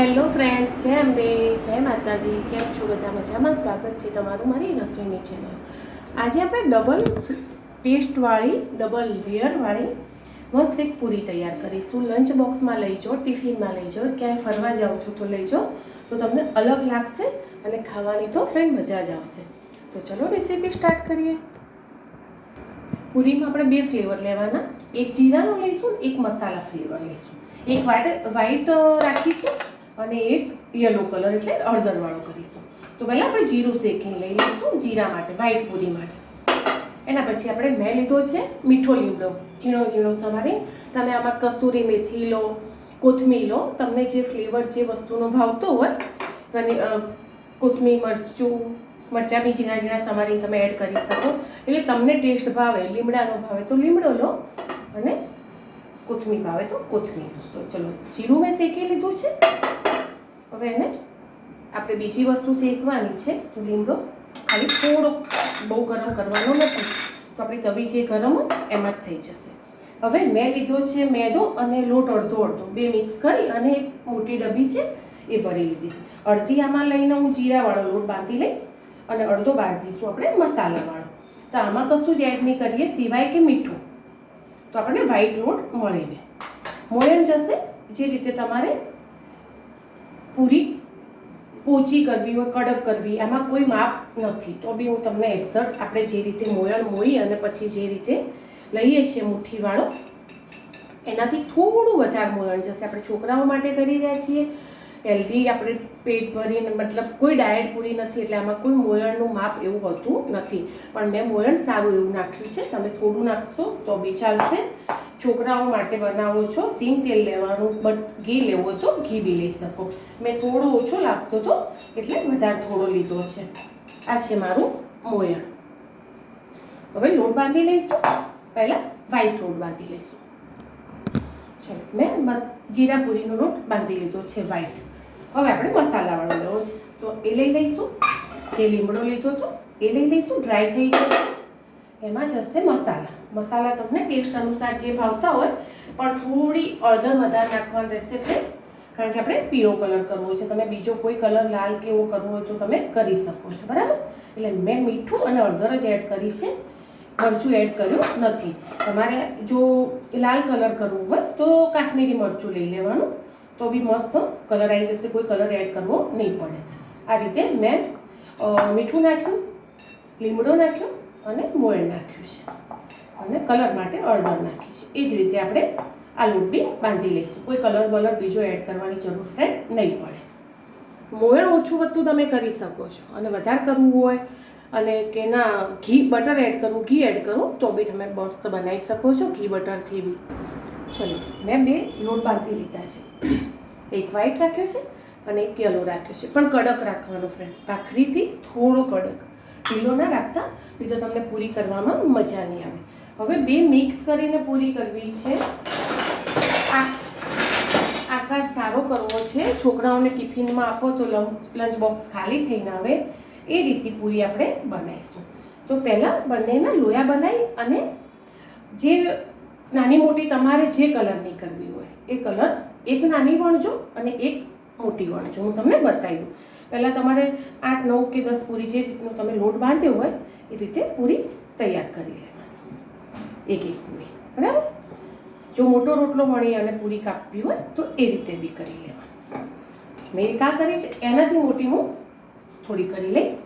Hello friends, જય અંબે, જય માતાજી. કેમ છો બધા મજામાં? સ્વાગત છે તમારું મારી રસોઈની ચેનલ આજે આપણે ડબલ ટેસ્ટવાળી ડબલ લેયરવાળી મસ્ત એક પૂરી તૈયાર કરીશું. લંચ બોક્સમાં લઈ જાઓ ટિફિનમાં લઈ જાઓ ક્યાંય ફરવા જાઓ છો તો લઈ જાઓ તો તમને અલગ લાગશે અને ખાવાની તો ફ્રેન્ડ મજા જ આવશે. તો ચલો રેસીપી સ્ટાર્ટ કરીએ. પૂરીમાં આપણે બે ફ્લેવર લેવાના. એક જીરાનો લઈશું એક મસાલા ફ્લેવર લઈશું. એક વ્હાઈટ રાખીશું. અને એક યલો કલર એટલે અડદરવાળો કરીશું. તો પહેલાં આપણે જીરું શેકીને લઈ લઈશું, જીરા માટે વ્હાઈટ પૂરી માટે. એના પછી આપણે મેં લીધો છે મીઠો લીમડો. ઝીણો ઝીણો સમારી. તમે આમાં કસ્તુરી મેથી લો, કોથમીર લો, તમને જે ફ્લેવર જે વસ્તુનો ભાવતો હોય અને કોથમીર, મરચું, મરચાં બી ઝીણા ઝીણા સમારી તમે એડ કરી શકો. એટલે તમને ટેસ્ટ ભાવે, લીમડાનો ભાવે તો લીમડો લો અને કોથમીર ભાવે તો કોથમીર. તો ચલો, જીરું મેં શેકી લીધું છે. હવે એને આપણે બીજી વસ્તુ શેકવાની છે તો લીમડો ખાલી થોડો બહુ ગરમ કરવાનો નથી. તો આપણી તવી જે ગરમ હોય એમાં જ થઈ જશે. હવે મેં લીધો છે મેદો અને લોટ અડધો અડધો. બે મિક્સ કરી અને એક મોટી ડબ્બી છે એ ભરી લીધી છે. અડધી આમાં લઈને હું જીરાવાળો લોટ બાંધી લઈશ અને અડધો બાંધીશું આપણે મસાલાવાળો. તો આમાં કશું જ એડ નહીં કરીએ, સિવાય કે મીઠું. તો આપણને વ્હાઈટ લોટ મળી રહે. મોયણ જશે, જે રીતે તમારે પૂરી પોચી કરવી હોય, કડક કરવી આમાં કોઈ માપ નથી. તો બી હું તમને એક્ઝેક્ટ આપણે જે રીતે મોયણ મોઈ અને પછી જે રીતે લઈએ છીએ મુઠ્ઠીવાળો, એનાથી થોડું વધારે મોયણ જશે. આપણે છોકરાઓ માટે કરી રહ્યા છીએ. હેલ્ધી આપણે પેટ ભરીને, મતલબ કોઈ ડાયટ પૂરી નથી એટલે આમાં કોઈ મોયણનું માપ એવું હોતું નથી. પણ મેં મોયણ સારું એવું નાખ્યું છે. તમે થોડું નાખશો તો બી ચાલશે. છોકરાઓ માટે બનાવો છો. સીમ તેલ લેવાનું, બટ ઘી લેવો તો ઘી બી લઈ શકો. મેં થોડો ઓછો લાગતો હતો એટલે વધારે થોડો લીધો છે. આ છે મારું મોયણ હવે લોટ બાંધી લઈશું. પહેલાં વ્હાઈટ લોટ બાંધી લઈશું. ચલો, મેં મસ, જીરા પૂરીનો લોટ બાંધી લીધો છે વ્હાઈટ હવે આપણે મસાલાવાળો લેવો છે. તો એ લઈ લઈશું. જે લીમડો લીધો હતો એ લઈ લઈશું. ડ્રાય થઈ ગયો. એમાં જશે મસાલા. મસાલા તમને ટેસ્ટ અનુસાર જે ભાવતા હોય, પણ થોડી અડધર વધારે નાખવાની રહેશે તે કારણ કે આપણે પીળો કલર કરવો છે. તમે બીજો કોઈ કલર લાલ કે એવો કરવો હોય તો તમે કરી શકો છો, બરાબર? એટલે મેં મીઠું અને અડધર જ એડ કરી છે. મરચું એડ કર્યું નથી. તમારે જો લાલ કલર કરવું હોય તો કાશ્મીરી મરચું લઈ લેવાનું. તો બી મસ્ત કલર આવી જશે કોઈ કલર એડ કરવો નહીં પડે. આ રીતે મેં મીઠું નાખ્યું, લીમડો નાખ્યો અને મોયણ નાખ્યું છે. અને કલર માટે અડદર નાખી છે એ જ રીતે આપણે આ બી બાંધી લઈશું. કોઈ કલર બલર બીજો એડ કરવાની જરૂર ફ્રેન્ડ નહીં પડે. મોયણ ઓછું વધતું તમે કરી શકો છો. અને વધારે કરવું હોય અને કે ના ઘી બટર એડ કરવું, ઘી એડ કરવું તો બી તમે મસ્ત બનાવી શકો છો ઘી બટરથી બી. ચલો, મેં બે લોટ બાંધી લીધા છે. એક વ્હાઈટ રાખ્યો છે અને એક યલો રાખ્યો છે. પણ કડક રાખવાનો ફ્રેન્ડ ભાખરીથી થોડો કડક. ઢીલો ના રાખતા, નહીં તો તમને પૂરી કરવામાં મજા નહીં આવે. હવે બે મિક્સ કરીને પૂરી કરવી છે. આકાર સારો કરવો છે. છોકરાઓને ટિફિનમાં આપો તો લંચ બોક્સ ખાલી થઈને આવે. એ રીતે પૂરી આપણે બનાવીશું. તો પહેલાં બંનેના લોયા બનાવી અને જે નાની મોટી તમારે જે કલરની કરવી હોય, એ કલર એક નાની વણજો અને એક મોટી વણજો. હું તમને બતાવી દઉં પહેલાં તમારે આઠ, નવ કે દસ પૂરી જે રીતનું તમે લોટ બાંધ્યો હોય, એ રીતે પૂરી તૈયાર કરી લેવાની. એક એક પૂરી. બરાબર? જો મોટો રોટલો વણી અને પૂરી કાપવી હોય, તો એ રીતે બી કરી લેવાની. મેં આ કરી છે? એનાથી મોટી હું થોડી કરી લઈશ.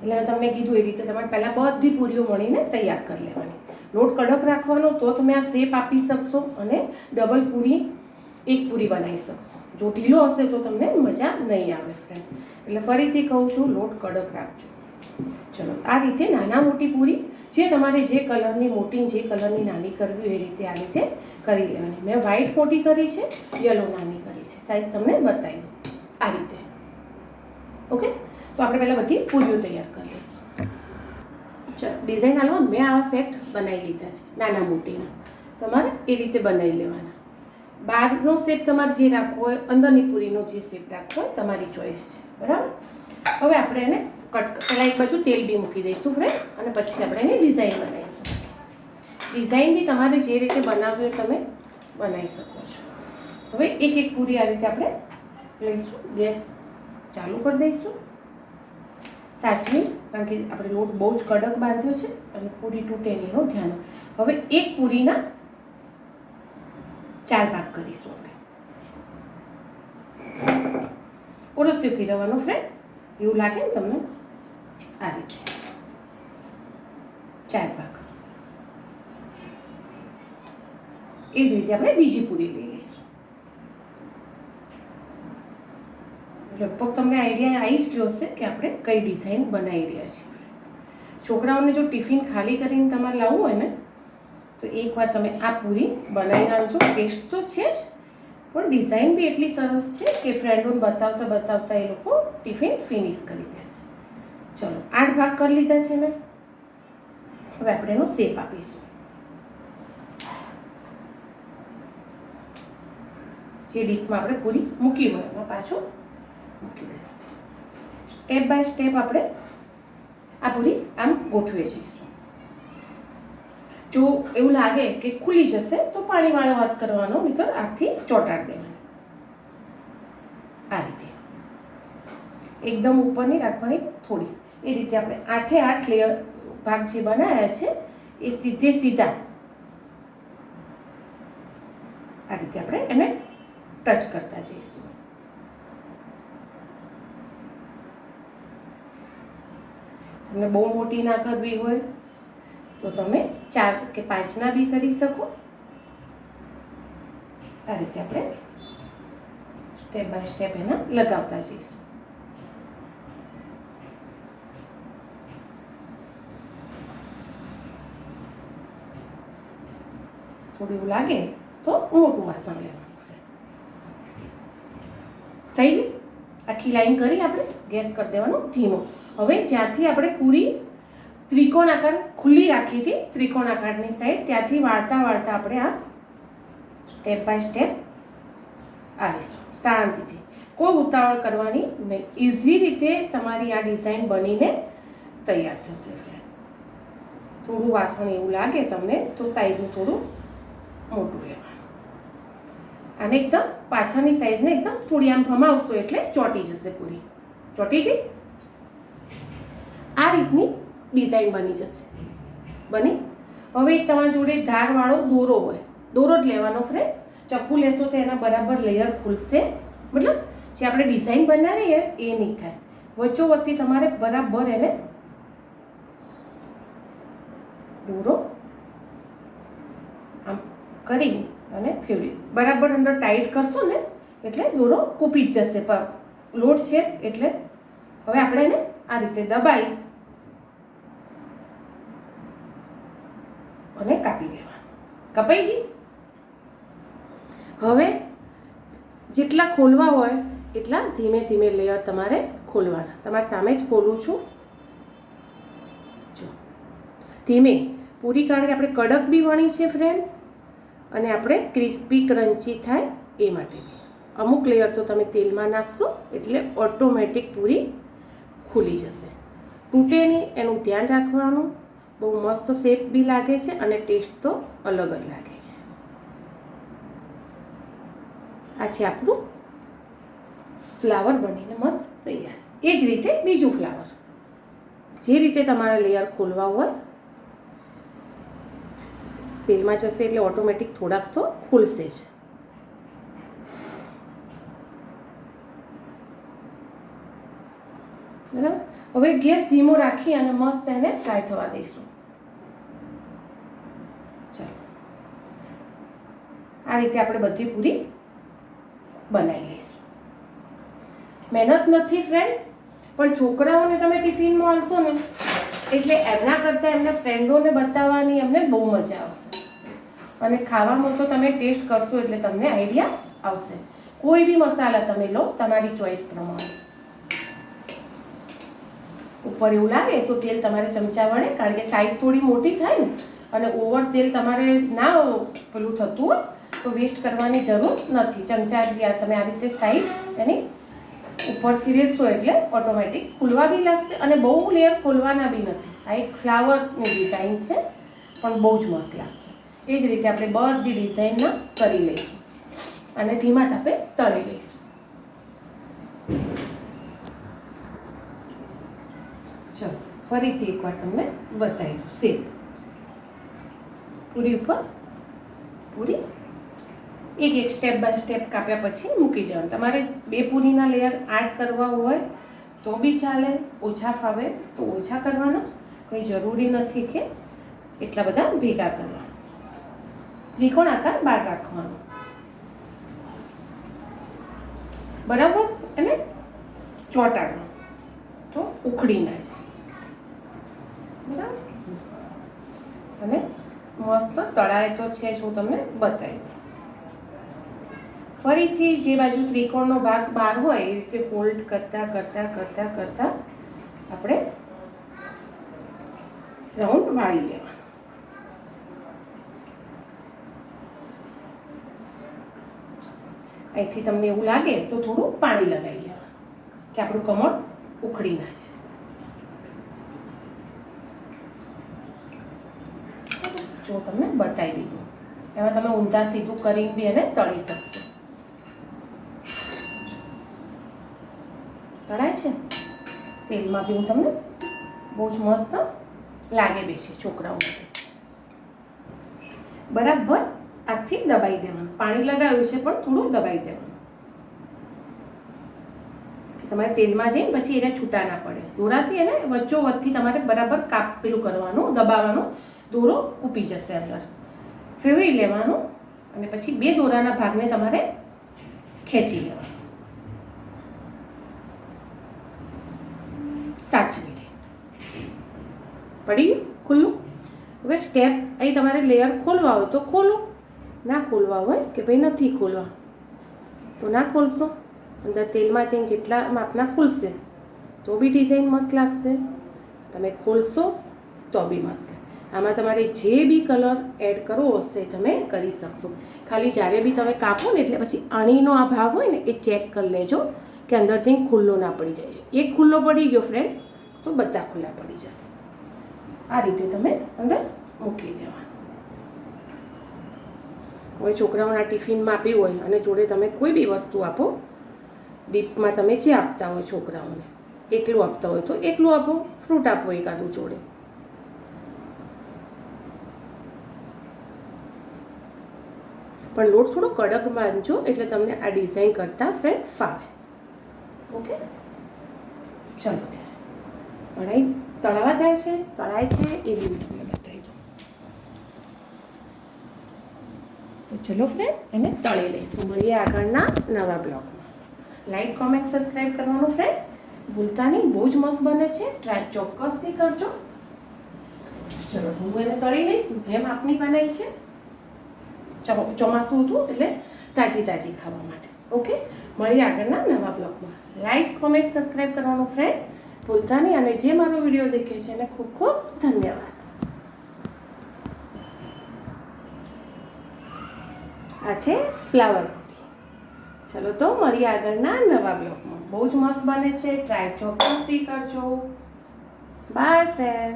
એટલે મેં તમને કીધું એ રીતે તમારે પહેલાં બધી પૂરીઓ વણીને તૈયાર કરી લેવાની. લોટ કડક રાખવાનો તો તમે આ શેપ આપી શકશો અને ડબલ પૂરી, એક પૂરી બનાવી શકશો. જો ઢીલો હશે તો તમને મજા નહીં આવે ફ્રેન્ડ એટલે ફરીથી કહું છું, લોટ કડક રાખજો. ચલો, આ રીતે નાના મોટી પૂરી જે તમારે જે કલરની મોટી જે કલરની નાની કરવી હોય એ રીતે આ રીતે કરી લેવાની. મેં વ્હાઈટ મોટી કરી છે યલો નાની કરી છે. સાઈઝ તમને બતાવી આ રીતે. ઓકે તો આપણે પહેલાં બધી પૂરીઓ તૈયાર કરી લઈશું. ચલો ડિઝાઇન હાલમાં મેં આવા સેટ બનાવી લીધા છે, નાના મોટીના. તમારે એ રીતે બનાવી લેવાના. બહારનો શેપ તમારે જે રાખવો હોય, અંદરની પૂરીનો જે શેપ રાખવો હોય, તમારી ચોઈસ છે. બરાબર? હવે આપણે એને કટ પહેલાં એક બાજુ તેલ બી મૂકી દઈશું ફ્રેન્ડ અને પછી આપણે એની ડિઝાઇન બનાવીશું. ડિઝાઇન બી તમારે જે રીતે બનાવવી હોય તમે બનાવી શકો છો. હવે એક એક પૂરી આ રીતે આપણે લઈશું. ગેસ ચાલુ કરી દઈશું. સાચવી, કારણ કે આપણે લોટ બહુ જ કડક બાંધ્યો છે અને પૂરી તૂટે નહીં હો, ધ્યાન હવે એક પૂરીના ચાર ભાગ કરીશું આપણે. ઓરસ્યું ફેરવવાનું ફ્રેન્ડ એવું લાગે ને તમને? આ રીતે ચાર ભાગ એ જ રીતે આપણે બીજી પૂરી લઈ લઈશું લગભગ તમને આઈડિયા આવી જ ગયો હશે કે આપણે કઈ ડિઝાઇન બનાવી રહ્યા છીએ છોકરાઓને જો ટિફિન ખાલી કરીને તમારે લાવવું હોય ને તો એકવાર તમે આ પૂરી બનાવી નાખજો ટેસ્ટ તો છે જ પણ ડિઝાઇન બી એટલી સરસ છે કે ફ્રેન્ડોને બતાવતા બતાવતા એ લોકો ટિફિન ફિનિશ કરી દેશે ચલો, આઠ ભાગ કરી લીધા છે મેં હવે આપણે એનો શેપ આપીશું. જે ડીશમાં આપણે પૂરી મૂકી હોય પાછું મૂકી દઈએ. સ્ટેપ બાય સ્ટેપ આપણે આ પૂરી આમ ગોઠવીએ જઈશું જો એવું લાગે કે ખુલી જશે, તો પાણીવાળો હાથ કરવાનો મિત્ર હાથથી ચોંટાડી દેવાનો. આ રીતે. એકદમ ઉપરની રાખવાની થોડી એ રીતે આપણે આઠે આઠ લેયર ભાગ જે બનાવ્યા છે, એ સીધે સીધા આ રીતે આપણે એને ટચ કરતા જઈશું. તમને બહુ મોટી ના કરવી હોય, તો તમે ચાર કે પાંચના બી કરી શકો. આ રીતે આપણે સ્ટેપ બાય સ્ટેપ એના લગાવતા જઈશું. થોડું એવું લાગે તો મોટું વાસણ લેવાનું થઈ ગયું? આખી લાઈન કરી આપણે ગેસ કરી દેવાનો ધીમો. હવે જ્યાંથી આપણે પૂરી ત્રિકોણ આકાર ખુલ્લી રાખી હતી ત્રિકોણ આકારની સાઈડ ત્યાંથી વાળતા વાળતા આપણે આ સ્ટેપ બાય સ્ટેપ આવીશું, શાંતિથી. કોઈ ઉતાવળ કરવાની નહીં. ઇઝી રીતે તમારી આ ડિઝાઇન બનીને તૈયાર થશે. થોડું વાસણ એવું લાગે તમને, તો સાઈઝનું થોડું મોટું લેવાનું અને એકદમ પાછળની સાઈઝને એકદમ થોડી આમ ભમાવશો એટલે ચોંટી જશે પૂરી. ચોંટી ગઈ? આ રીતની ડિઝાઇન બની જશે. બની? હવે તમારા જોડે ધારવાળો દોરો હોય. દોરો જ લેવાનો ફ્રેન્ડ ચપ્પુ લેશો તો એના બરાબર લેયર ખુલશે. મતલબ જે આપણે ડિઝાઇન બનાવીએ એ નહીં થાય. વચ્ચોવચ્ચી તમારે બરાબર એને દોરો કરી અને ફેરવી. બરાબર અંદર ટાઈટ કરશો ને, એટલે દોરો કૂપી જ જશે. પર લોટ છે, એટલે હવે આપણે એને આ રીતે દબાઈ અને કાપી લેવાનું. કપાઈ ગઈ? હવે જેટલા ખોલવા હોય, એટલા ધીમે ધીમે લેયર તમારે ખોલવાના. તમારે સામે જ ખોલું છું. જો. ધીમે. પૂરી કારણ કે આપણે કડક બી વણી છે ફ્રેન્ડ અને આપણે ક્રિસ્પી, ક્રન્ચી થાય એ માટે. અમુક લેયર તો તમે તેલમાં નાખશો, એટલે ઓટોમેટિક પૂરી ખુલી જશે. તૂટે નહીં એનું ધ્યાન રાખવાનું. બહુ મસ્ત શેપ બી લાગે છે અને ટેસ્ટ તો અલગ જ લાગે છે. આ છે આપણું ફ્લાવર બનીને મસ્ત તૈયાર. એ જ રીતે બીજું ફ્લાવર જે રીતે તમારે લેયર ખોલવા હોય તેલમાં જશે એટલે ઓટોમેટિક થોડાક તો ખુલશે જ. બરાબર? હવે ગેસ ધીમો રાખી અને મસ્ત એને ફ્રાય થવા દઈશું. ચાલો. આ રીતે આપણે બધી પૂરી બનાવી લઈશું. મહેનત નથી ફ્રેન્ડ પણ છોકરાઓને તમે ટિફિનમાં આવશો ને, એટલે એમના કરતાં એમના ફ્રેન્ડોને બતાવવાની એમને બહુ મજા આવશે. અને ખાવામાં તો તમે ટેસ્ટ કરશો એટલે તમને આઈડિયા આવશે. કોઈ બી મસાલા તમે લો, તમારી ચોઈસ પ્રમાણે. ઉપર એવું લાગે તો તેલ તમારે ચમચા વડે, કારણ કે સાઈઝ થોડી મોટી થાય ને, અને ઓવર તેલ તમારે ના પેલું થતું હોય, તો વેસ્ટ કરવાની જરૂર નથી. ચમચાથી આ તમે આ રીતે સાઈઝ એની ઉપરથી રેડશો એટલે ઓટોમેટિક ખુલવા બી લાગશે અને બહુ લેયર ખોલવાના બી નથી. આ એક ફ્લાવરની ડિઝાઇન છે, પણ બહુ જ મસ્ત લાગશે. એ જ રીતે આપણે બધી ડિઝાઇનના કરી લઈશું. અને ધીમા તાપે તળી લઈશું. ચલો, ફરીથી એકવાર તમને બતાવ્યું સેમ પૂરી ઉપર પૂરી એક એક સ્ટેપ બાય સ્ટેપ કાપ્યા પછી મૂકી જવાનું. તમારે બે પૂરીના લેયર આઠ કરવા હોય તો બી ચાલે, ઓછા ફાવે તો ઓછા કરવાના. કંઈ જરૂરી નથી કે એટલા બધા ભેગા કરવા ત્રિકોણ આકાર બહાર રાખવાનો. બરાબર? અને ચોટાડવાનો. તો ઉખડી ના જાય બરાબર? અને મસ્ત તળાય તો છે, જ હું તમને બતાવી ફરીથી જે બાજુ ત્રિકોણનો ભાગ બહાર હોય, એ રીતે ફોલ્ડ કરતા કરતા કરતા કરતા આપણે રાઉન્ડ વાળી લેવાનું. અહીંથી તમને એવું લાગે તો થોડું પાણી લગાવી લેવાનું કે આપણું કમળ ઉખડી ના જાય. જો તમને બતાવી દીધું. એમાં તમે ઊંધા સીધું કરી બી એને તળી શકશો. તળાય છે? તેલમાં બી હું તમને બહુ જ મસ્ત લાગે બેસી છોકરાઓ બરાબર? આથી દબાઈ દેવાનું. પાણી લગાવ્યું છે પણ થોડું દબાઈ દેવાનું. તમારે તેલમાં જઈને પછી એને છૂટા ના પડે. દોરાથી એને વચ્ચો વચ્ચથી તમારે બરાબર કાપ પેલું કરવાનું, દબાવવાનું. દોરો ઉપી જશે અંદર. ફેરવી લેવાનું અને પછી બે દોરાના ભાગને તમારે ખેંચી લેવાનું. સાચવી લે. પડી ગયું? ખુલ્લું? હવે સ્ટેપ અહીં તમારે લેયર ખોલવા હોય તો ખોલો. ના ખોલવા હોય કે ભાઈ નથી ખોલવા? તો ના ખોલશો. અંદર તેલમાં જઈને જેટલા માપના ખુલશે, તો બી ડિઝાઇન મસ્ત લાગશે. તમે ખોલશો, તો બી મસ્ત. આમાં તમારે જે બી કલર એડ કરવો હશે તમે કરી શકશો. ખાલી જ્યારે બી તમે કાપો ને એટલે પછી અણીનો આ ભાગ હોય ને એ ચેક કરી લેજો કે અંદર જઈને ખુલ્લો ના પડી જાય. એક ખુલ્લો પડી ગયો ફ્રેન્ડ તો બધા ખુલ્લા પડી જશે. આ રીતે તમે અંદર મૂકી દેવા હવે છોકરાઓના ટિફિનમાં આપી હોય અને જોડે તમે કોઈ બી વસ્તુ આપો, ડીપમાં તમે જે આપતા હોય છોકરાઓને, એકલું આપતા હોય તો એકલું આપો, ફ્રૂટ આપો એકાદું જોડે. પણ લોટ થોડો કડક બાંધજો એટલે તમને આ ડિઝાઇન કરતા ફ્રેન્ડ ફાવે. ઓકે? ચાલો કઢાઈ તળાવા જાય છે, તળાય છે એ બી હું તમને બતાવી દઉં તો ચલો ફ્રેન્ડ એને તળી લઈશું. મળીએ આગળના નવા બ્લોગમાં. લાઈક કોમેન્ટ સબસ્ક્રાઈબ કરવાનું ફ્રેન્ડ ભૂલતા નહીં, બહુ જ મસ્ત બને છે. ટ્રાય ચોક્કસથી કરજો. ચલો, હું એને તળી લઈશ એમ આપની બનાવી છે. ચોમાસું હતું એટલે તાજી તાજી ખાવા માટે. ઓકે મળીએ આગળના નવા બ્લોગમાં. લાઈક કોમેન્ટ સબસ્ક્રાઈબ કરવાનું ફ્રેન્ડ ભૂલતા નહીં. અને જે મારો વીડિયો દેખે છે, એને ખૂબ ખૂબ ધન્યવાદ. આ છે ફ્લાવર પૂરી. ચલો તો મળીએ આગળના નવા બ્લોગમાં. બહુ જ મસ્ત બને છે. ટ્રાય ચોક્કસથી કરજો. By friend